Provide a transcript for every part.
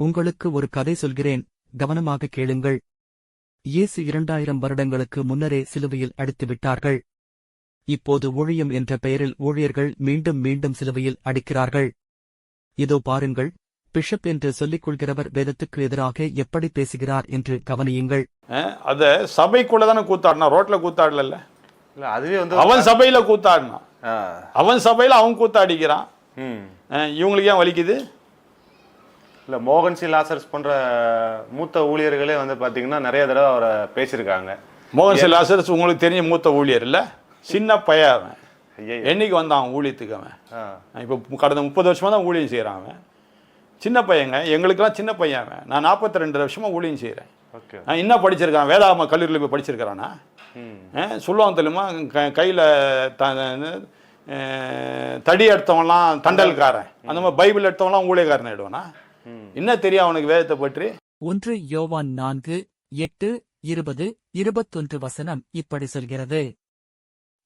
உங்களுக்கு ஒரு கதை சொல்கிறேன். கவனமாக கேளுங்கள். இயேசு இரண்டாயிரம் வருடங்களுக்கு முன்னரே சிலுவையில் அடித்து விட்டார்கள். இப்போது ஊழியம் என்ற பெயரில் ஊழியர்கள் மீண்டும் மீண்டும் சிலுவையில் அடிக்கிறார்கள். இதோ பாருங்கள் பிஷப் என்று சொல்லிக் கொள்கிறவர் வேதத்துக்கு எதிராக எப்படி பேசுகிறார் என்று கவனியுங்கள். அத சபைக்குள்ள தானே கூத்தாடினா ரோட்ல கூத்தாடல இல்ல அதுவே வந்து அவன் சபையில கூத்தாடினான். அவன் சபையில அவன் கூத்தாடிக்கிறான். இவங்களுக்கு ஏன் வலிக்குது? இல்ல மோகன் சி. லாசர்ஸ் போன்ற மூத்த ஊழியர்களே வந்து பாத்தீங்கன்னா நிறைய தடவை அவரை பேசியிருக்காங்க. மோகன் சிங் லாசரஸ் உங்களுக்கு தெரிஞ்ச மூத்த ஊழியர் இல்ல? சின்ன பையன் அவன். என்னைக்கு வந்தான் ஊழியத்துக்கு அவன். இப்போ கடந்த முப்பது வருஷமா தான் ஊழியம் செய்கிறான் அவன். சின்ன பையங்க எங்களுக்கெல்லாம் சின்ன பையன் அவன். நான் நாற்பத்தி ரெண்டு வருஷமா ஊழியம் செய்கிறேன் ஓகே. நான் என்ன படிச்சிருக்கான் வேதாம கல்லூரியில் போய் படிச்சிருக்கிறானா? சொல்லுவான் தெரியுமா? க கையில் த தடி எடுத்தவன்லாம் தண்டல்காரன். அந்த மாதிரி பைபிள் எடுத்தவன்லாம் ஊழியக்காரன் ஆயிடுவானா. என்ன தெரியும் அவனுக்கு வேதத்தை பற்றி? ஒன்று யோவான் நான்கு எட்டு இருபது இருபத்தொன்று வசனம் இப்படி சொல்கிறது.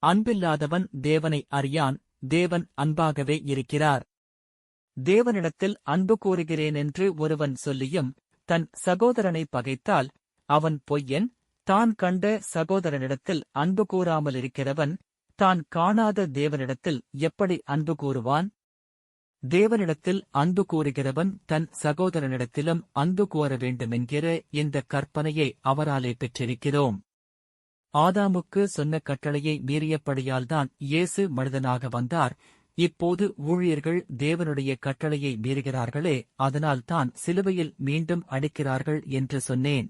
அன்பில்லாதவன் தேவனை அறியான் தேவன் அன்பாகவே இருக்கிறார். தேவனிடத்தில் அன்பு கூறுகிறேன் என்று ஒருவன் சொல்லியும் தன் சகோதரனை பகைத்தால் அவன் பொய்யன் தான் கண்ட சகோதரனிடத்தில் அன்பு கூறாமல் இருக்கிறவன் தான் காணாத தேவனிடத்தில் எப்படி அன்பு கூறுவான்? தேவனிடத்தில் அன்பு கூறுகிறவன் தன் சகோதரனிடத்திலும் அன்பு கூற வேண்டுமென்கிற இந்த கற்பனையை அவராலே பெற்றிருக்கிறோம். ஆதாமுக்கு சொன்ன கட்டளையை மீறியபடியால்தான் இயேசு மனிதனாக வந்தார். இப்போது ஊழியர்கள் தேவனுடைய கட்டளையை மீறுகிறார்களே அதனால்தான் சிலுவையில் மீண்டும் அடிக்கிறார்கள் என்று சொன்னேன்.